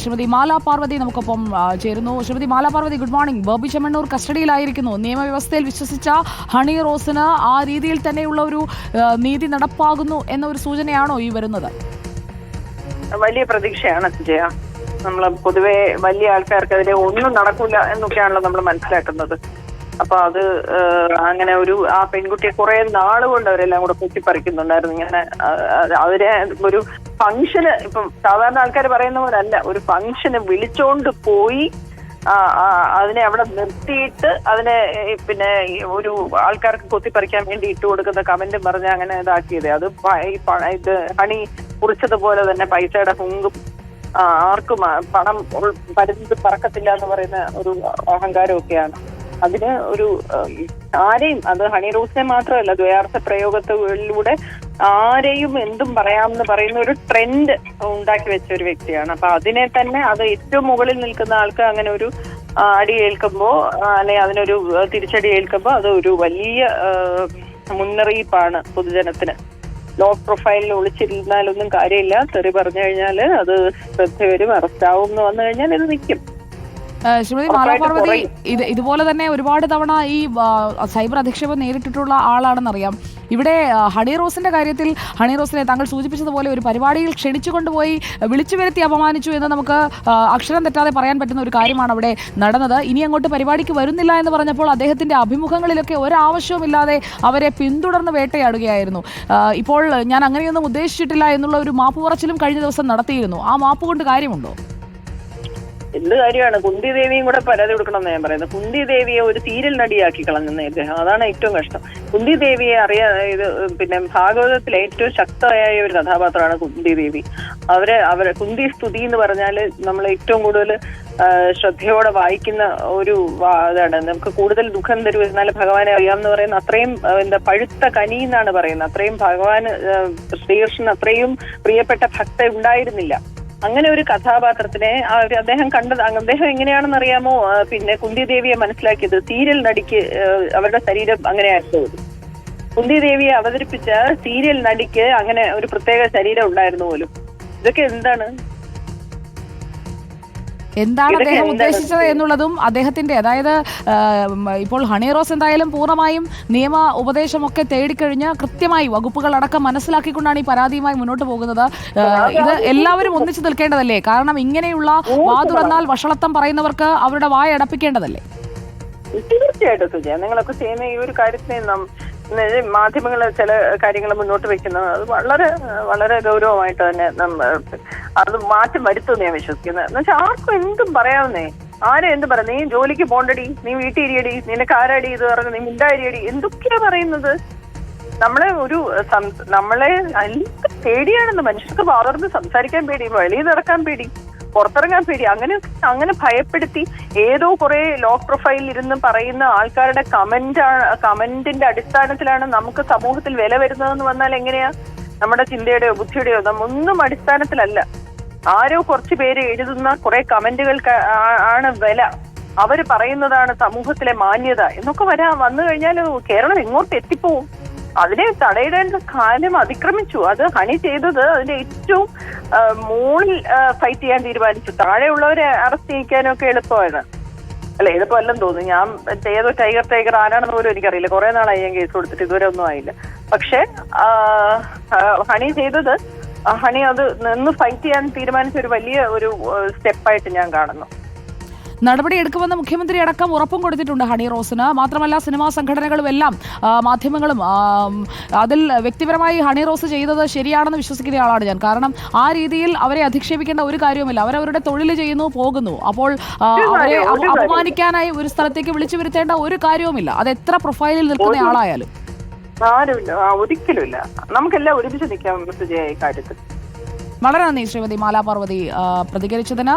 ശ്രീമതി മാല പാർവതി നമുക്കൊപ്പം ചേരുന്നു. Shrimati Mala Parvathy good morning Bobby Chemmanur കസ്റ്റഡിയിലായിരിക്കുന്നു. നിയമവ്യവസ്ഥയിൽ വിശ്വസിച്ച ഹണി റോസിന് ആ രീതിയിൽ തന്നെയുള്ള ഒരു നീതി നടപ്പാകുന്നു എന്ന ഒരു സൂചനയാണോ ഈ വരുന്നത്? വലിയ പ്രതീക്ഷയാണ് ജയ നമ്മൾ പൊതുവെ വലിയ ആൾക്കാർക്ക് അതിനെ ഒന്നും നടക്കില്ല എന്നൊക്കെയാണല്ലോ നമ്മൾ മനസ്സിലാക്കുന്നത്. അപ്പൊ അത് അങ്ങനെ ഒരു ആ പെൺകുട്ടിയെ കുറെ നാളുകൊണ്ട് അവരെല്ലാം കൂടെ പൊട്ടിപ്പറിക്കുന്നുണ്ടായിരുന്നു. ഇങ്ങനെ അവരെ ഒരു ഫംഗ്ഷന് ഇപ്പം സാധാരണ ആൾക്കാർ പറയുന്ന പോലെ അല്ല ഒരു ഫംഗ്ഷന് വിളിച്ചോണ്ട് പോയി അതിനെ അവിടെ നിർത്തിയിട്ട് അതിനെ പിന്നെ ഒരു ആൾക്കാർക്ക് കൊത്തിപ്പറിക്കാൻ വേണ്ടി ഇട്ട് കൊടുക്കുന്ന കമന്റ് പറഞ്ഞ് അങ്ങനെ ഇതാക്കിയത്. അത് ഇത് ഹണി കുറിച്ചതുപോലെ തന്നെ പൈസയുടെ ഹുങ്കും ആർക്കും പണം പരിധി പറക്കത്തില്ല എന്ന് പറയുന്ന ഒരു അഹങ്കാരമൊക്കെയാണ്. അതിന് ഒരു ആരെയും അത് ഹണി റോസിനെ മാത്രമല്ല ദ്വയാർത്ഥ പ്രയോഗത്തിലൂടെ ആരെയും എന്തും പറയാമെന്ന് പറയുന്ന ഒരു ട്രെൻഡ് ഉണ്ടാക്കി വെച്ച ഒരു വ്യക്തിയാണ്. അപ്പൊ അതിനെ തന്നെ അത് ഏറ്റവും മുകളിൽ നിൽക്കുന്ന ആൾക്ക് അങ്ങനെ ഒരു അടി ഏൽക്കുമ്പോ അല്ലെ അതിനൊരു തിരിച്ചടി ഏൽക്കുമ്പോ അത് ഒരു വലിയ മുന്നറിയിപ്പാണ് പൊതുജനത്തിന്. ലോ പ്രൊഫൈലിൽ ഒളിച്ചിരുന്നാലൊന്നും കാര്യമില്ല. തെറി പറഞ്ഞു കഴിഞ്ഞാൽ അത് ശ്രദ്ധ വരും അറസ്റ്റാവും എന്ന് വന്നു കഴിഞ്ഞാൽ ഇത് നിൽക്കും. ശ്രീമതി മാലാപാർവതി പാർവതി ഇത് ഇതുപോലെ തന്നെ ഒരുപാട് തവണ ഈ സൈബർ അധിക്ഷേപം നേരിട്ടിട്ടുള്ള ആളാണെന്നറിയാം. ഇവിടെ ഹണി റോസിന്റെ കാര്യത്തിൽ ഹണി റോസിനെ താങ്കൾ സൂചിപ്പിച്ചതുപോലെ ഒരു പരിപാടിയിൽ ക്ഷണിച്ചു കൊണ്ടുപോയി വിളിച്ചു വരുത്തി അപമാനിച്ചു എന്ന് നമുക്ക് അക്ഷരം തെറ്റാതെ പറയാൻ പറ്റുന്ന ഒരു കാര്യമാണ് അവിടെ നടന്നത്. ഇനി അങ്ങോട്ട് പരിപാടിക്ക് വരുന്നില്ല എന്ന് പറഞ്ഞപ്പോൾ അദ്ദേഹത്തിന്റെ അഭിമുഖങ്ങളിലൊക്കെ ഒരാവശ്യവുമില്ലാതെ അവരെ പിന്തുടർന്ന് വേട്ടയാടുകയായിരുന്നു. ഇപ്പോൾ ഞാൻ അങ്ങനെയൊന്നും ഉദ്ദേശിച്ചിട്ടില്ല എന്നുള്ള ഒരു മാപ്പ് പറച്ചിലും കഴിഞ്ഞ ദിവസം നടത്തിയിരുന്നു. ആ മാപ്പ് കൊണ്ട് കാര്യമുണ്ടോ? എന്ത് കാര്യമാണ്? കുന്തി ദേവിയും കൂടെ പരാതി കൊടുക്കണം എന്ന് ഞാൻ പറയുന്നത്. കുന്തി ദേവിയെ ഒരു തീരൽ നടിയാക്കി കളഞ്ഞെന്ന് ഇദ്ദേഹം. അതാണ് ഏറ്റവും കഷ്ടം. കുന്തി ദേവിയെ അറിയാ ഇത് പിന്നെ ഭാഗവതത്തിലെ ഏറ്റവും ശക്തമായ ഒരു കഥാപാത്രമാണ് കുന്തി ദേവി അവരെ അവരെ കുന്തി സ്തുതി എന്ന് പറഞ്ഞാൽ നമ്മൾ ഏറ്റവും കൂടുതൽ ശ്രദ്ധയോടെ വായിക്കുന്ന ഒരു ഇതാണ്. നമുക്ക് കൂടുതൽ ദുഃഖം തരും എന്നാലും ഭഗവാനെ അറിയാമെന്ന് പറയുന്ന അത്രയും എന്താ പഴുത്ത കനി എന്നാണ് പറയുന്നത്. അത്രയും ഭഗവാൻ ശ്രീകൃഷ്ണൻ അത്രയും പ്രിയപ്പെട്ട ഭക്ത ഉണ്ടായിരുന്നില്ല. അങ്ങനെ ഒരു കഥാപാത്രത്തിനെ അദ്ദേഹം കണ്ടത് അദ്ദേഹം എങ്ങനെയാണെന്ന് അറിയാമോ? പിന്നെ കുന്തിദേവിയെ മനസ്സിലാക്കിയത് സീരിയൽ നടിക്ക് അവരുടെ ശരീരം അങ്ങനെ ആയിരുന്നു കുന്തിദേവിയെ അവതരിപ്പിച്ച സീരിയൽ നടിക്ക് അങ്ങനെ ഒരു പ്രത്യേക ശരീരം ഉണ്ടായിരുന്നു പോലും. ഇതൊക്കെ എന്താണ്? എന്താണ് അദ്ദേഹം ഉദ്ദേശിച്ചത് എന്നുള്ളതും അദ്ദേഹത്തിന്റെ അതായത് ഇപ്പോൾ ഹണി റോസ് എന്തായാലും പൂർണമായും നിയമ ഉപദേശമൊക്കെ തേടിക്കഴിഞ്ഞ് കൃത്യമായി വകുപ്പുകൾ അടക്കം മനസ്സിലാക്കിക്കൊണ്ടാണ് ഈ പരാതിയുമായി മുന്നോട്ട് പോകുന്നത്. ഇത് എല്ലാവരും ഒന്നിച്ചു നിൽക്കേണ്ടതല്ലേ? കാരണം ഇങ്ങനെയുള്ള വാ തുറന്നാൽ വഷളത്തം പറയുന്നവർക്ക് അവരുടെ വായ അടപ്പിക്കേണ്ടതല്ലേ തീർച്ചയായിട്ടും സുജയ. നിങ്ങളൊക്കെ ചെയ്യുന്ന ഈ ഒരു കാര്യത്തിനെ മാധ്യമങ്ങൾ ചില കാര്യങ്ങൾ മുന്നോട്ട് വെക്കുന്നത് അത് വളരെ വളരെ ഗൗരവമായിട്ട് തന്നെ അത് മാറ്റം വരുത്തുമെന്ന് ഞാൻ വിശ്വസിക്കുന്നത് എന്ന് വെച്ചാൽ ആർക്കും എന്തും പറയാവുന്നേ. ആരും എന്ത് പറയാം? നീ ജോലിക്ക് പോണ്ടടി നീ വീട്ടിൽ ഇരിയടി നിനക്ക് ആരടി ഇത് പറഞ്ഞു നീ മിണ്ടായിരിയടി എന്തൊക്കെയാ പറയുന്നത്? നമ്മളെ ഒരു നമ്മളെ എന്ത് പേടിയാണെന്ന് മനുഷ്യർക്ക് വളർന്ന് സംസാരിക്കാൻ പേടി വെളിയിൽ നടക്കാൻ പേടി. പുറത്തിറങ്ങാൻ പേടി. അങ്ങനെ അങ്ങനെ ഭയപ്പെടുത്തി ഏതോ കുറെ ലോ പ്രൊഫൈലിൽ ഇരുന്ന് പറയുന്ന ആൾക്കാരുടെ കമന്റ് കമന്റിന്റെ അടിസ്ഥാനത്തിലാണ് നമുക്ക് സമൂഹത്തിൽ വില വരുന്നതെന്ന് വന്നാൽ എങ്ങനെയാ? നമ്മുടെ ചിന്തയുടെയോ ബുദ്ധിയുടെയോ നമ്മൊന്നും അടിസ്ഥാനത്തിലല്ല. ആരോ കുറച്ച് പേര് എഴുതുന്ന കുറെ കമന്റുകൾക്ക് ആണ് വില. അവർ പറയുന്നതാണ് സമൂഹത്തിലെ മാന്യത. എന്നൊക്കെ വരാ വന്നു കഴിഞ്ഞാൽ കേരളം എങ്ങോട്ട് എത്തിപ്പോവും? അതിനെ തടയിടേണ്ട കാലം അതിക്രമിച്ചു. അത് ഹണി ചെയ്തത് അതിന്റെ ഏറ്റവും മുകളിൽ ഫൈറ്റ് ചെയ്യാൻ തീരുമാനിച്ചു. താഴെയുള്ളവരെ അറസ്റ്റ് ചെയ്യിക്കാനും ഒക്കെ എളുപ്പമാണ്. അല്ല എളുപ്പമല്ലെന്ന് തോന്നുന്നു. ഞാൻ ഏതോ ടൈഗർ ടൈഗർ ആരാണെന്ന് പോലും എനിക്കറിയില്ല. കുറെ നാളായി ഞാൻ കേസ് കൊടുത്തിട്ട് ഇതുവരെ ഒന്നും ആയില്ല. പക്ഷെ ഹണി ചെയ്തത് ഹണി അത് നിന്ന് ഫൈറ്റ് ചെയ്യാൻ തീരുമാനിച്ച ഒരു വലിയ ഒരു സ്റ്റെപ്പായിട്ട് ഞാൻ കാണുന്നു. നടപടി എടുക്കുമെന്ന് മുഖ്യമന്ത്രി അടക്കം ഉറപ്പും കൊടുത്തിട്ടുണ്ട് ഹണി റോസിന്. മാത്രമല്ല സിനിമാ സംഘടനകളും എല്ലാം മാധ്യമങ്ങളും അതിൽ വ്യക്തിപരമായി ഹണി റോസ് ചെയ്തത് ശരിയാണെന്ന് വിശ്വസിക്കുന്ന ആളാണ് ഞാൻ. കാരണം ആ രീതിയിൽ അവരെ അധിക്ഷേപിക്കേണ്ട ഒരു കാര്യവുമില്ല. അവരവരുടെ തൊഴിൽ ചെയ്യുന്നു പോകുന്നു. അപ്പോൾ അവരെ. അപമാനിക്കാനായി ഒരു സ്ഥലത്തേക്ക് വിളിച്ചു വരുത്തേണ്ട ഒരു കാര്യവുമില്ല. അത് എത്ര പ്രൊഫൈലിൽ നിൽക്കുന്ന ആളായാലും. ആരുമില്ല ആ, ഒരിക്കലുമില്ല. നമുക്കെല്ലാം ഒരുമിച്ച് നിൽക്കാം കാര്യത്തിൽ. വളരെ നന്ദി ശ്രീമതി മാലാ പാർവതി ആ, പ്രതികരിച്ചതിന്